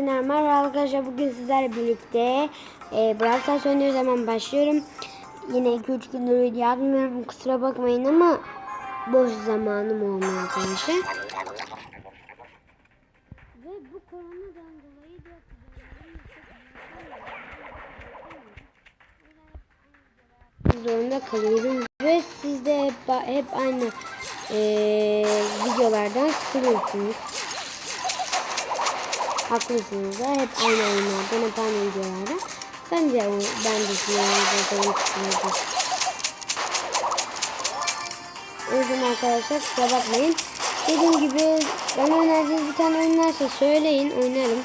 Merhaba arkadaşlar bugün sizlerle birlikte e, Brawl Stars oynuyoruz hemen başlıyorum. Yine 2-3 gündür video atmıyorum kusura bakmayın ama boş zamanım olmuyor arkadaşlar. Ve bu koronadan dolayı da zorunda kalıyorum ve siz de hep, hep aynı e, videolardan sıkılıyorsunuz. Haklısınız da hep aynı oyunlardan hep aynı videolardan. Ben de ben de sıkılıyordum. O yüzden arkadaşlar kusura bakmayın. Dediğim gibi bana önerdiğiniz bir tane oyun varsa söyleyin oynarım.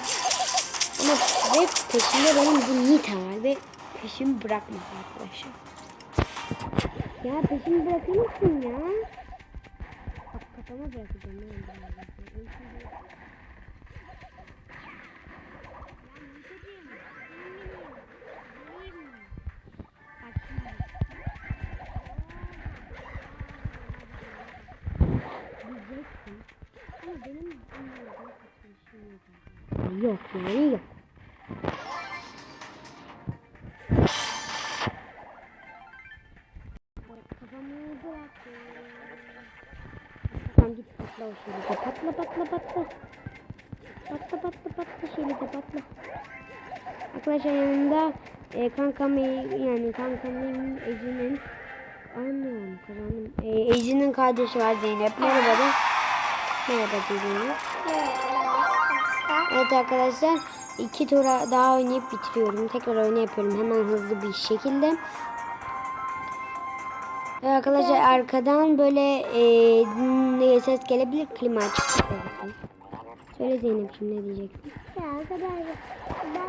Ama ve peşimde benim bu Nita var ve peşimi bırakmaz arkadaşlar. Ya peşimi bırakır mısın ya? Bak kafama bırakacağım. ben yok. Yani yok. Tamam git patla o şeyi. Patla patla patla. Patla patla patla şeyi patla. Arkadaşlar yanımda e, kankam yani kankamın Ece'nin anlıyorum kazandım. E, Ece'nin kardeşi var Zeynep. Merhaba da. Merhaba Zeynep. Evet arkadaşlar iki tur daha oynayıp bitiriyorum. Tekrar oyunu yapıyorum hemen hızlı bir şekilde. Evet arkadaşlar arkadan böyle e, ses gelebilir. Klima açık. Söyle Zeynep'ciğim ne diyeceksin? Ya arkadaşlar ben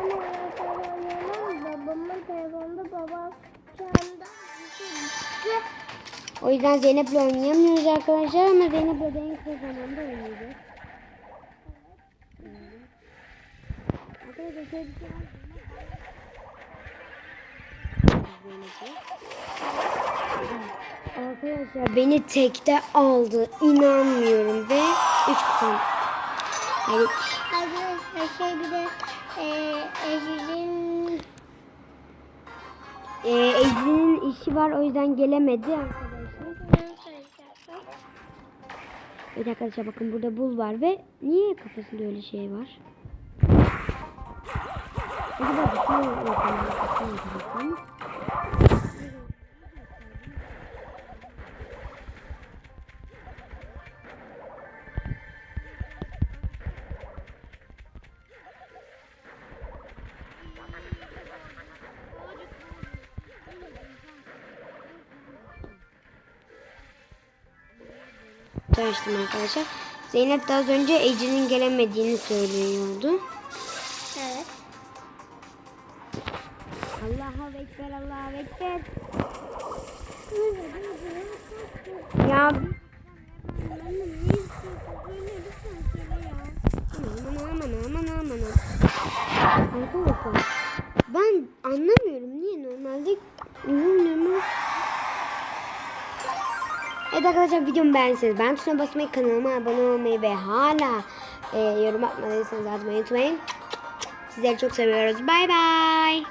O yüzden Zeynep'le oynayamıyoruz arkadaşlar ama Zeynep'le de en kısa zamanda oynayacağız. Arkadaşlar şöyle bir şey var. Arkadaşlar beni tekte aldı. İnanmıyorum ve 3 kupon. Yani Arkadaşlar şey bir de e, Eciz'in e, işi var o yüzden gelemedi Evet arkadaşlar bakın burada bul var ve niye kafasında öyle şey var? Acaba bir şey Bakın. Çalıştım arkadaşlar. Zeynep de az önce Ece'nin gelemediğini söylüyordu. Evet. Allahu Ekber, Allahu Ekber. Ya aman aman aman aman. Ben anlamıyorum niye normalde Evet arkadaşlar videomu beğenseniz ben tuşuna basmayı kanalıma abone olmayı ve hala e, yorum atmadıysanız atmayı unutmayın. Sizleri çok seviyoruz. Bay bay.